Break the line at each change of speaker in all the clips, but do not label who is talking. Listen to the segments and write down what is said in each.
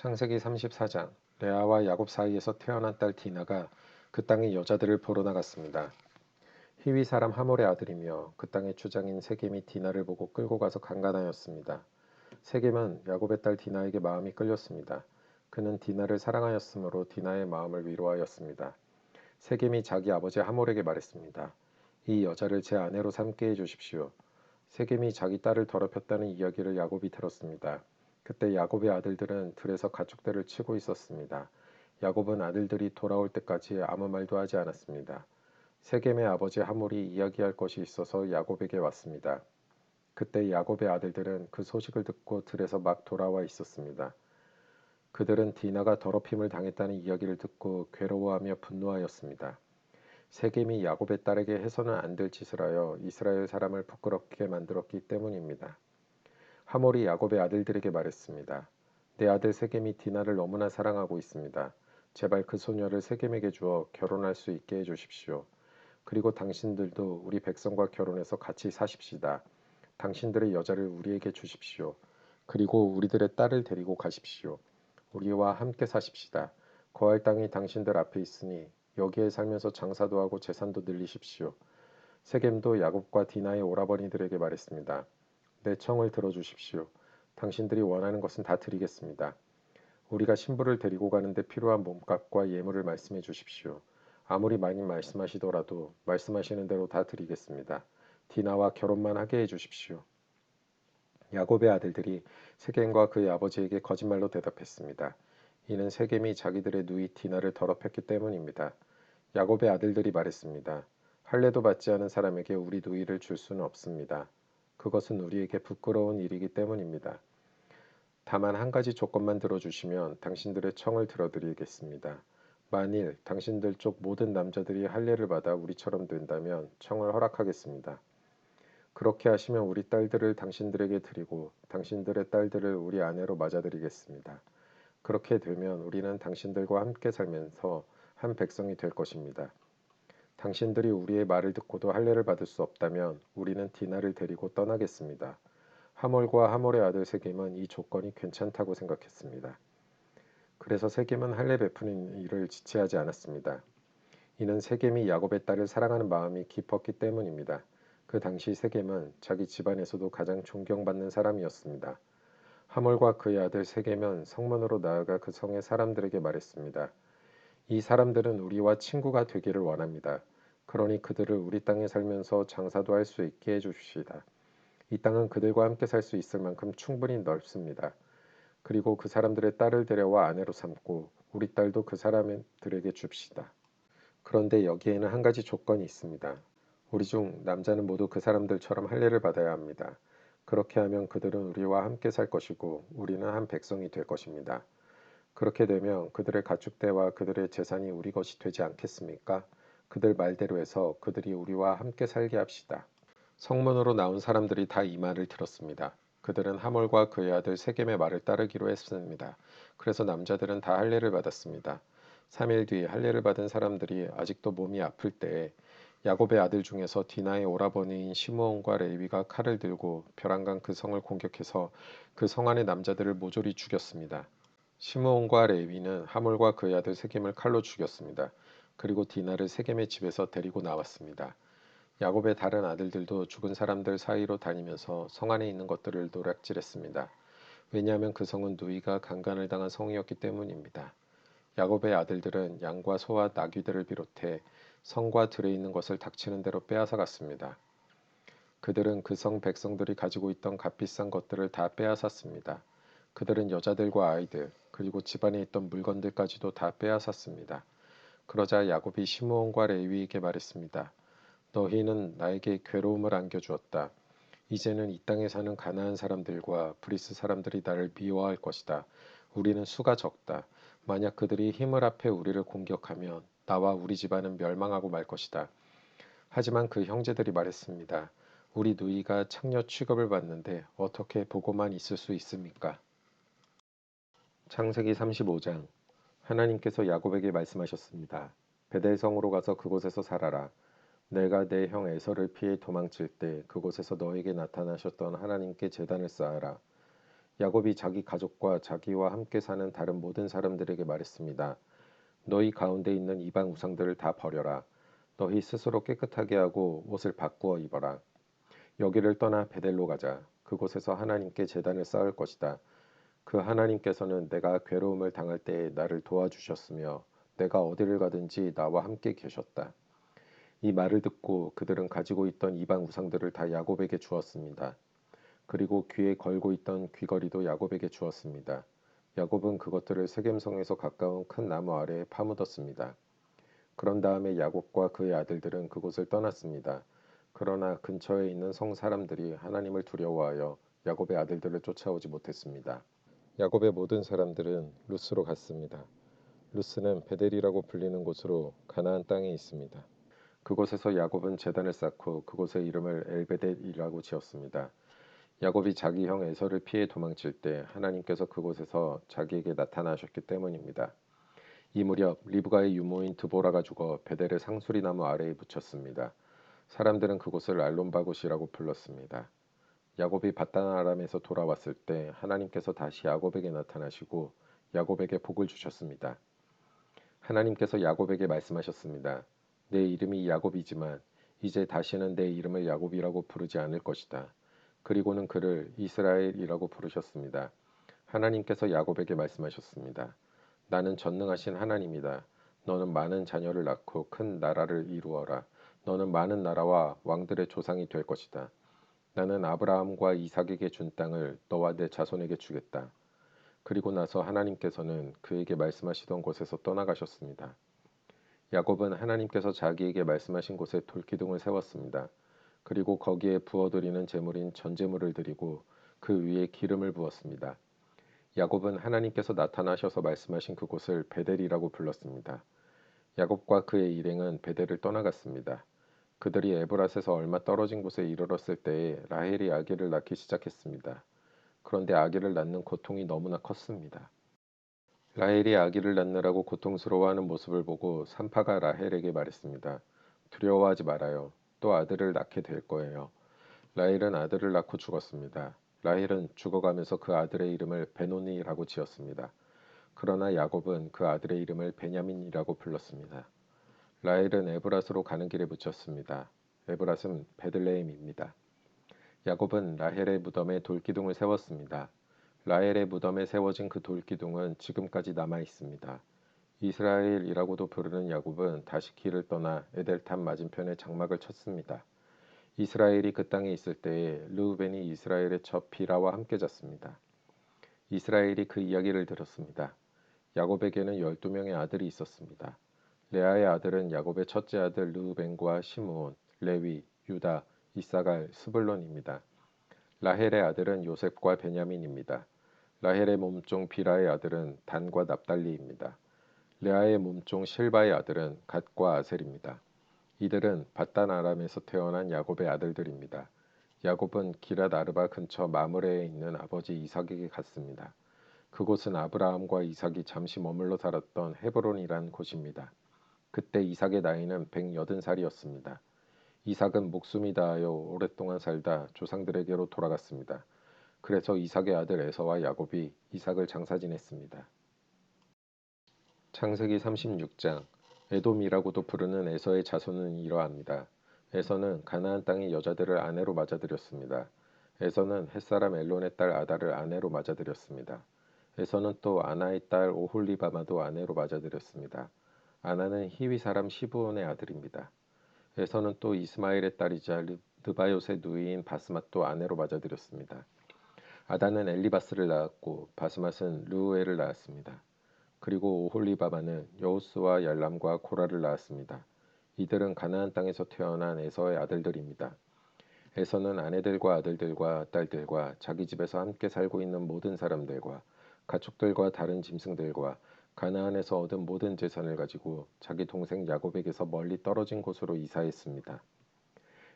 창세기 34장 레아와 야곱 사이에서 태어난 딸 디나가 그 땅의 여자들을 보러 나갔습니다. 히위 사람 하몰의 아들이며 그 땅의 주장인 세겜이 디나를 보고 끌고 가서 강간하였습니다. 세겜은 야곱의 딸 디나에게 마음이 끌렸습니다. 그는 디나를 사랑하였으므로 디나의 마음을 위로하였습니다. 세겜이 자기 아버지 하몰에게 말했습니다. 이 여자를 제 아내로 삼게 해 주십시오. 세겜이 자기 딸을 더럽혔다는 이야기를 야곱이 들었습니다. 그때 야곱의 아들들은 들에서 가축들을 치고 있었습니다. 야곱은 아들들이 돌아올 때까지 아무 말도 하지 않았습니다. 세겜의 아버지 하몰이 이야기할 것이 있어서 야곱에게 왔습니다. 그때 야곱의 아들들은 그 소식을 듣고 들에서 막 돌아와 있었습니다. 그들은 디나가 더럽힘을 당했다는 이야기를 듣고 괴로워하며 분노하였습니다. 세겜이 야곱의 딸에게 해서는 안 될 짓을 하여 이스라엘 사람을 부끄럽게 만들었기 때문입니다. 하몰이 야곱의 아들들에게 말했습니다. 내 아들 세겜이 디나를 너무나 사랑하고 있습니다. 제발 그 소녀를 세겜에게 주어 결혼할 수 있게 해 주십시오. 그리고 당신들도 우리 백성과 결혼해서 같이 사십시다. 당신들의 여자를 우리에게 주십시오. 그리고 우리들의 딸을 데리고 가십시오. 우리와 함께 사십시다. 거할 땅이 당신들 앞에 있으니 여기에 살면서 장사도 하고 재산도 늘리십시오. 세겜도 야곱과 디나의 오라버니들에게 말했습니다. 내 청을 들어주십시오. 당신들이 원하는 것은 다 드리겠습니다. 우리가 신부를 데리고 가는데 필요한 몸값과 예물을 말씀해 주십시오. 아무리 많이 말씀하시더라도 말씀하시는 대로 다 드리겠습니다. 디나와 결혼만 하게 해 주십시오. 야곱의 아들들이 세겜과 그의 아버지에게 거짓말로 대답했습니다. 이는 세겜이 자기들의 누이 디나를 더럽혔기 때문입니다. 야곱의 아들들이 말했습니다. 할례도 받지 않은 사람에게 우리 누이를 줄 수는 없습니다. 그것은 우리에게 부끄러운 일이기 때문입니다. 다만 한 가지 조건만 들어주시면 당신들의 청을 들어드리겠습니다. 만일 당신들 쪽 모든 남자들이 할례를 받아 우리처럼 된다면 청을 허락하겠습니다. 그렇게 하시면 우리 딸들을 당신들에게 드리고 당신들의 딸들을 우리 아내로 맞아드리겠습니다. 그렇게 되면 우리는 당신들과 함께 살면서 한 백성이 될 것입니다. 당신들이 우리의 말을 듣고도 할례를 받을 수 없다면 우리는 디나를 데리고 떠나겠습니다. 하몰과 하몰의 아들 세겜은 이 조건이 괜찮다고 생각했습니다. 그래서 세겜은 할례 베푸는 일을 지체하지 않았습니다. 이는 세겜이 야곱의 딸을 사랑하는 마음이 깊었기 때문입니다. 그 당시 세겜은 자기 집안에서도 가장 존경받는 사람이었습니다. 하몰과 그의 아들 세겜은 성문으로 나아가 그 성의 사람들에게 말했습니다. 이 사람들은 우리와 친구가 되기를 원합니다. 그러니 그들을 우리 땅에 살면서 장사도 할 수 있게 해주시다. 이 땅은 그들과 함께 살 수 있을 만큼 충분히 넓습니다. 그리고 그 사람들의 딸을 데려와 아내로 삼고 우리 딸도 그 사람들에게 줍시다. 그런데 여기에는 한 가지 조건이 있습니다. 우리 중 남자는 모두 그 사람들처럼 할례를 받아야 합니다. 그렇게 하면 그들은 우리와 함께 살 것이고 우리는 한 백성이 될 것입니다. 그렇게 되면 그들의 가축대와 그들의 재산이 우리 것이 되지 않겠습니까? 그들 말대로 해서 그들이 우리와 함께 살게 합시다. 성문으로 나온 사람들이 다 이 말을 들었습니다. 그들은 하몰과 그의 아들 세겜의 말을 따르기로 했습니다. 그래서 남자들은 다 할례를 받았습니다. 3일 뒤 할례를 받은 사람들이 아직도 몸이 아플 때에 야곱의 아들 중에서 디나의 오라버니인 시므온과 레위가 칼을 들고 벼랑간 그 성을 공격해서 그 성 안의 남자들을 모조리 죽였습니다. 시므온과 레위는 하몰과 그의 아들 세겜을 칼로 죽였습니다. 그리고 디나를 세겜의 집에서 데리고 나왔습니다. 야곱의 다른 아들들도 죽은 사람들 사이로 다니면서 성 안에 있는 것들을 노략질했습니다. 왜냐하면 그 성은 누이가 강간을 당한 성이었기 때문입니다. 야곱의 아들들은 양과 소와 나귀들을 비롯해 성과 들에 있는 것을 닥치는 대로 빼앗아 갔습니다. 그들은 그 성 백성들이 가지고 있던 값비싼 것들을 다 빼앗았습니다. 그들은 여자들과 아이들 그리고 집안에 있던 물건들까지도 다 빼앗았습니다. 그러자 야곱이 시므온과 레위에게 말했습니다. 너희는 나에게 괴로움을 안겨주었다. 이제는 이 땅에 사는 가나안 사람들과 브리스 사람들이 나를 미워할 것이다. 우리는 수가 적다. 만약 그들이 힘을 합해 우리를 공격하면 나와 우리 집안은 멸망하고 말 것이다. 하지만 그 형제들이 말했습니다. 우리 누이가 창녀 취급을 받는데 어떻게 보고만 있을 수 있습니까? 창세기 35장 하나님께서 야곱에게 말씀하셨습니다. 베델성으로 가서 그곳에서 살아라. 내가 내 형 에서를 피해 도망칠 때 그곳에서 너에게 나타나셨던 하나님께 제단을 쌓아라. 야곱이 자기 가족과 자기와 함께 사는 다른 모든 사람들에게 말했습니다. 너희 가운데 있는 이방 우상들을 다 버려라. 너희 스스로 깨끗하게 하고 옷을 바꾸어 입어라. 여기를 떠나 베델로 가자. 그곳에서 하나님께 재단을 쌓을 것이다. 그 하나님께서는 내가 괴로움을 당할 때에 나를 도와주셨으며 내가 어디를 가든지 나와 함께 계셨다. 이 말을 듣고 그들은 가지고 있던 이방 우상들을 다 야곱에게 주었습니다. 그리고 귀에 걸고 있던 귀걸이도 야곱에게 주었습니다. 야곱은 그것들을 세겜성에서 가까운 큰 나무 아래에 파묻었습니다. 그런 다음에 야곱과 그의 아들들은 그곳을 떠났습니다. 그러나 근처에 있는 성 사람들이 하나님을 두려워하여 야곱의 아들들을 쫓아오지 못했습니다. 야곱의 모든 사람들은 루스로 갔습니다. 루스는 베델이라고 불리는 곳으로 가나안 땅에 있습니다. 그곳에서 야곱은 재단을 쌓고 그곳의 이름을 엘베델이라고 지었습니다. 야곱이 자기 형 에서를 피해 도망칠 때 하나님께서 그곳에서 자기에게 나타나셨기 때문입니다. 이 무렵 리브가의 유모인 드보라가 죽어 베델의 상수리 나무 아래에 묻혔습니다. 사람들은 그곳을 알론바곳이라고 불렀습니다. 야곱이 바다나람에서 돌아왔을 때 하나님께서 다시 야곱에게 나타나시고 야곱에게 복을 주셨습니다. 하나님께서 야곱에게 말씀하셨습니다. 내 이름이 야곱이지만 이제 다시는 내 이름을 야곱이라고 부르지 않을 것이다. 그리고는 그를 이스라엘이라고 부르셨습니다. 하나님께서 야곱에게 말씀하셨습니다. 나는 전능하신 하나님이다. 너는 많은 자녀를 낳고 큰 나라를 이루어라. 너는 많은 나라와 왕들의 조상이 될 것이다. 나는 아브라함과 이삭에게 준 땅을 너와 내 자손에게 주겠다. 그리고 나서 하나님께서는 그에게 말씀하시던 곳에서 떠나가셨습니다. 야곱은 하나님께서 자기에게 말씀하신 곳에 돌기둥을 세웠습니다. 그리고 거기에 부어드리는 제물인 전제물을 드리고 그 위에 기름을 부었습니다. 야곱은 하나님께서 나타나셔서 말씀하신 그곳을 베델이라고 불렀습니다. 야곱과 그의 일행은 베델을 떠나갔습니다. 그들이 에브라스에서 얼마 떨어진 곳에 이르렀을 때에 라헬이 아기를 낳기 시작했습니다. 그런데 아기를 낳는 고통이 너무나 컸습니다. 라헬이 아기를 낳느라고 고통스러워하는 모습을 보고 산파가 라헬에게 말했습니다. 두려워하지 말아요. 또 아들을 낳게 될 거예요. 라헬은 아들을 낳고 죽었습니다. 라헬은 죽어가면서 그 아들의 이름을 베노니라고 지었습니다. 그러나 야곱은 그 아들의 이름을 베냐민이라고 불렀습니다. 라헬은 에브라스로 가는 길에 묻혔습니다. 에브라스는 베들레헴입니다. 야곱은 라헬의 무덤에 돌기둥을 세웠습니다. 라헬의 무덤에 세워진 그 돌기둥은 지금까지 남아 있습니다. 이스라엘이라고도 부르는 야곱은 다시 길을 떠나 에델탄 맞은편에 장막을 쳤습니다. 이스라엘이 그 땅에 있을 때에 르우벤이 이스라엘의 첫 비라와 함께 잤습니다. 이스라엘이 그 이야기를 들었습니다. 야곱에게는 열두 명의 아들이 있었습니다. 레아의 아들은 야곱의 첫째 아들 르우벤과 시므온, 레위, 유다, 이사갈, 스불론입니다. 라헬의 아들은 요셉과 베냐민입니다. 라헬의 몸종 비라의 아들은 단과 납달리입니다. 레아의 몸종 실바의 아들은 갓과 아셀입니다. 이들은 바단 아람에서 태어난 야곱의 아들들입니다. 야곱은 기랏 아르바 근처 마므레에 있는 아버지 이삭에게 갔습니다. 그곳은 아브라함과 이삭이 잠시 머물러 살았던 헤브론이란 곳입니다. 그때 이삭의 나이는 180살이었습니다. 이삭은 목숨이 다하여 오랫동안 살다 조상들에게로 돌아갔습니다. 그래서 이삭의 아들 에서와 야곱이 이삭을 장사 지냈습니다. 창세기 36장 에돔이라고도 부르는 에서의 자손은 이러합니다. 에서는 가나안 땅의 여자들을 아내로 맞아들였습니다. 에서는 햇사람 엘론의 딸 아다를 아내로 맞아들였습니다. 에서는 또 아나의 딸 오홀리바마도 아내로 맞아들였습니다. 아나는 히위 사람 시브온의 아들입니다. 에서는 또 이스마엘의 딸이자 느바요의 누이인 바스맛도 아내로 맞아들였습니다. 아다는 엘리바스를 낳았고 바스맛은 르우엘을 낳았습니다. 그리고 오홀리바바는 여우스와 얄람과 고라를 낳았습니다. 이들은 가나안 땅에서 태어난 에서의 아들들입니다. 에서는 아내들과 아들들과 딸들과 자기 집에서 함께 살고 있는 모든 사람들과 가축들과 다른 짐승들과 가나안에서 얻은 모든 재산을 가지고 자기 동생 야곱에게서 멀리 떨어진 곳으로 이사했습니다.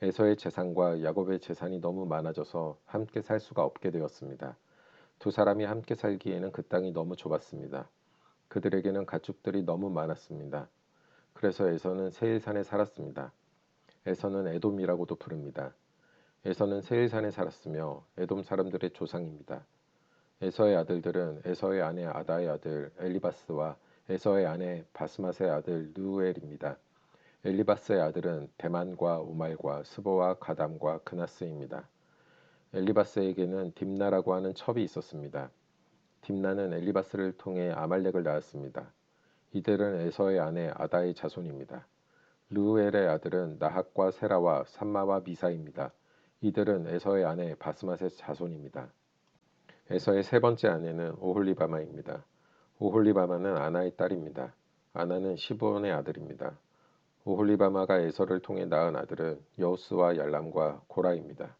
에서의 재산과 야곱의 재산이 너무 많아져서 함께 살 수가 없게 되었습니다. 두 사람이 함께 살기에는 그 땅이 너무 좁았습니다. 그들에게는 가축들이 너무 많았습니다. 그래서 에서는 세일산에 살았습니다. 에서는 에돔이라고도 부릅니다. 에서는 세일산에 살았으며 에돔 사람들의 조상입니다. 에서의 아들들은 에서의 아내 아다의 아들 엘리바스와 에서의 아내 바스맛의 아들 누엘입니다. 엘리바스의 아들은 대만과 우말과 스보와 가담과 그나스입니다. 엘리바스에게는 딥나라고 하는 첩이 있었습니다. 딥나는 엘리바스를 통해 아말렉을 낳았습니다. 이들은 에서의 아내 아다의 자손입니다. 르우엘의 아들은 나핫과 세라와 삼마와 미사입니다. 이들은 에서의 아내 바스맛의 자손입니다. 에서의 세 번째 아내는 오홀리바마입니다. 오홀리바마는 아나의 딸입니다. 아나는 시부온의 아들입니다. 오홀리바마가 에서를 통해 낳은 아들은 여우스와 얄람과 고라입니다.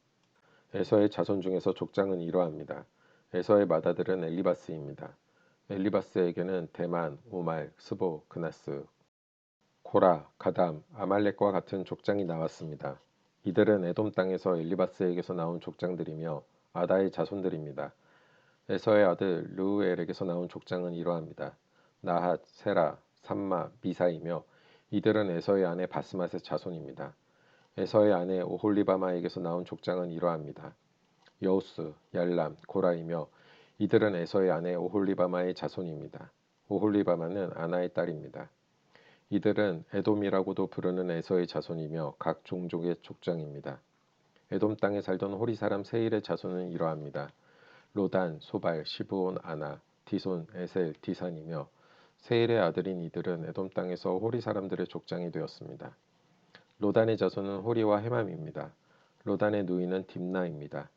에서의 자손 중에서 족장은 이러합니다. 에서의 맏아들은 엘리바스입니다. 엘리바스에게는 대만, 오말, 스보, 그나스, 고라, 가담, 아말렉과 같은 족장이 나왔습니다. 이들은 에돔 땅에서 엘리바스에게서 나온 족장들이며 아다의 자손들입니다. 에서의 아들 르우엘에게서 나온 족장은 이러합니다. 나핫, 세라, 삼마, 미사이며 이들은 에서의 아내 바스맛의 자손입니다. 에서의 아내 오홀리바마에게서 나온 족장은 이러합니다. 여우스, 얄람, 고라이며 이들은 에서의 아내 오홀리바마의 자손입니다. 오홀리바마는 아나의 딸입니다. 이들은 에돔이라고도 부르는 에서의 자손이며 각 종족의 족장입니다. 에돔 땅에 살던 호리 사람 세일의 자손은 이러합니다. 로단, 소발, 시브온, 아나, 디손, 에셀, 디산이며 세일의 아들인 이들은 에돔 땅에서 호리 사람들의 족장이 되었습니다. 로단의 자손은 호리와 헤맘입니다. 로단의 누이는 딥나입니다.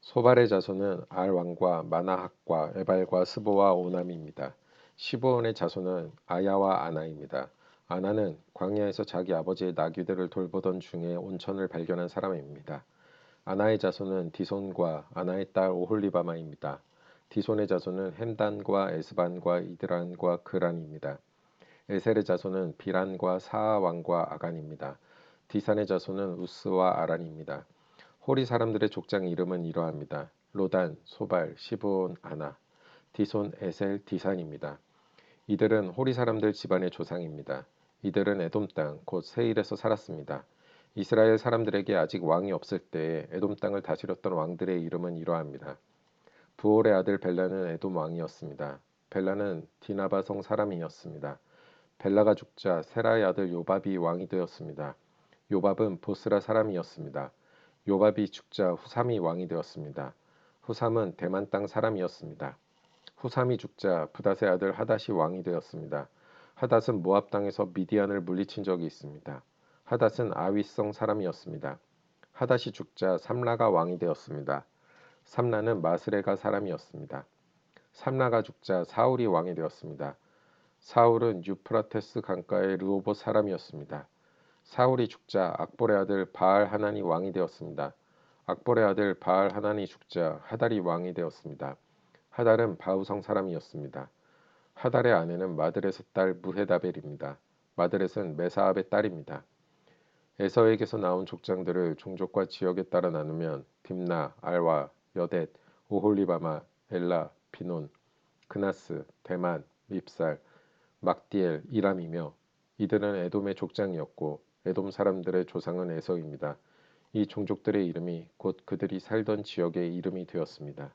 소발의 자손은 알 왕과 마나학과 에발과 스보와 오남입니다. 시보온의 자손은 아야와 아나입니다. 아나는 광야에서 자기 아버지의 나귀들을 돌보던 중에 온천을 발견한 사람입니다. 아나의 자손은 디손과 아나의 딸 오홀리바마입니다. 디손의 자손은 햄단과 에스반과 이드란과 그란입니다. 에셀의 자손은 비란과 사아 왕과 아간입니다. 디산의 자손은 우스와 아란입니다. 호리 사람들의 족장 이름은 이러합니다. 로단, 소발, 시브온, 아나, 디손, 에셀, 디산입니다. 이들은 호리 사람들 집안의 조상입니다. 이들은 에돔 땅, 곧 세일에서 살았습니다. 이스라엘 사람들에게 아직 왕이 없을 때에 에돔 땅을 다스렸던 왕들의 이름은 이러합니다. 부올의 아들 벨라는 에돔 왕이었습니다. 벨라는 디나바 성 사람이었습니다. 벨라가 죽자 세라의 아들 요밥이 왕이 되었습니다. 요밥은 보스라 사람이었습니다. 요밥이 죽자 후삼이 왕이 되었습니다. 후삼은 대만 땅 사람이었습니다. 후삼이 죽자 부닷의 아들 하닷이 왕이 되었습니다. 하닷은 모압 땅에서 미디안을 물리친 적이 있습니다. 하닷은 아위성 사람이었습니다. 하닷이 죽자 삼라가 왕이 되었습니다. 삼라는 마스레가 사람이었습니다. 삼라가 죽자 사울이 왕이 되었습니다. 사울은 유프라테스 강가의 르오봇 사람이었습니다. 사울이 죽자 악볼의 아들 바알 하나니 왕이 되었습니다. 악볼의 아들 바알 하나니 죽자 하달이 왕이 되었습니다. 하달은 바우성 사람이었습니다. 하달의 아내는 마드렛의 딸 무헤다벨입니다. 마드렛은 메사압의 딸입니다. 에서에게서 나온 족장들을 종족과 지역에 따라 나누면 딥나, 알와, 여댓, 오홀리바마, 엘라, 비논, 그나스, 대만, 밉살, 막디엘, 이람이며 이들은 에돔의 족장이었고 에돔 사람들의 조상은 에서입니다. 이 종족들의 이름이 곧 그들이 살던 지역의 이름이 되었습니다.